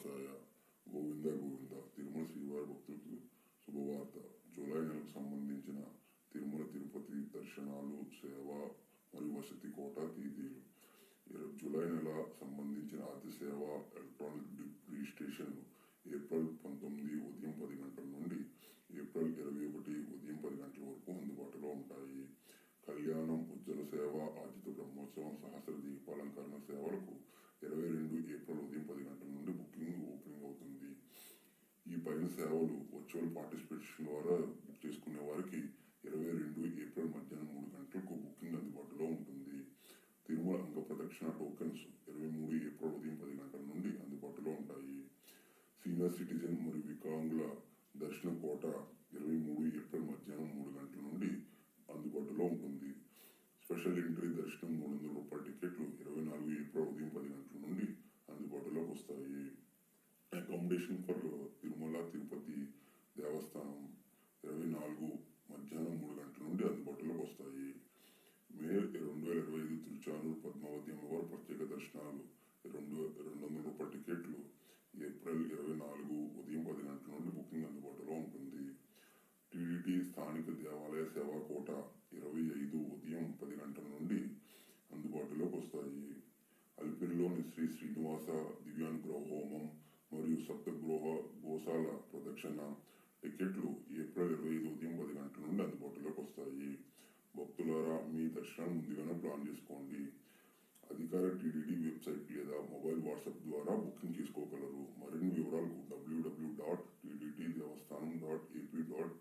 శ్రీనివాసాయ గోవింద గోవింద తిరుమల శ్రీవారి భక్తులకు శుభవార్త. జూలై నెలకు సంబంధించిన తిరుమల తిరుపతి దర్శనాలు సేవ మరియు వసతి కోట తేదీలు. జూలై నెల సంబంధించిన అతి సేవ ఎలక్ట్రానిక్ డి- రిజిస్ట్రేషన్లు ఏప్రిల్ పంతొమ్మిది ఉదయం పది గంటల నుండి ఏప్రిల్ ఇరవై ఒకటి ఉదయం పది గంటల వరకు అందుబాటులో ఉంటాయి. కళ్యాణం ఉజ్జల సేవ ఆజిత బ్రహ్మోత్సవం సహస్ర దీపాలంకరణ సేవలకు ఇరవై రెండు ఏప్రిల్ ఉదయం పది గంటల నుండి సేవలు వర్చువల్ పార్టిసిపేషన్ ద్వారా బుక్ చేసుకునే వారికి ఇరవై రెండు ఏప్రిల్ మధ్యాహ్నం మూడు గంటలకు బుకింగ్ అందుబాటులో ఉంటుంది. తిరుమల అంగ ప్రదక్షిణ టోకెన్స్ ఇరవై మూడు ఏప్రిల్ ఉదయం పది గంటల నుండి అందుబాటులో ఉంటాయి. సీనియర్ సిటిజన్ మరియు వికలాంగుల దర్శన కోట ఇరవై మూడు ఏప్రిల్ మధ్యాహ్నం మూడు గంటల నుండి అందుబాటులో ఉంటుంది. స్పెషల్ ఎంట్రీ దర్శనం మూడు వందల రూపాయల టికెట్లు ఇరవై నాలుగు ఏప్రిల్ ఉదయం పది గంటల నుండి అందుబాటులోకి వస్తాయి. అకామిడేషన్ ఫర్ తిరుమల తిరుపతి దేవస్థానం ఇరవై నాలుగు మధ్యాహ్నం మూడు గంటల నుండి అందుబాటులోకి వస్తాయి. మే రెండు వేల ఇరవై ఐదు తిరుచానూరు పద్మావతి అమ్మవారు ప్రత్యేక దర్శనాలు. రెండు రెండు వందల రూపాయల టికెట్లు. ఏప్రిల్ ఇరవై నాలుగు ఉదయం పది గంటల నుండి బుకింగ్ అందుబాటులో ఉంటుంది. టీడీటీ స్థానిక దేవాలయ సేవా కోట ఇరవై ఐదు ఉదయం పది గంటల నుండి అందుబాటులోకి వస్తాయి. అల్పిరిలోని శ్రీ శ్రీనివాస దివ్యానుగ్రహ హోమం మరియు సప్తగృహ గోశాల ప్రదక్షిణ. టికెట్లు ఏప్రిల్ దర్శనం ముందుగానే ప్లాన్ చేసుకోండి. అధికార టీడీడీ వెబ్సైట్ లేదా మొబైల్ వాట్సాప్ ద్వారా బుకింగ్ చేసుకోగలరు. మరిన్ని వివరాలకు W W dot TDT Devasthanam dot AP dot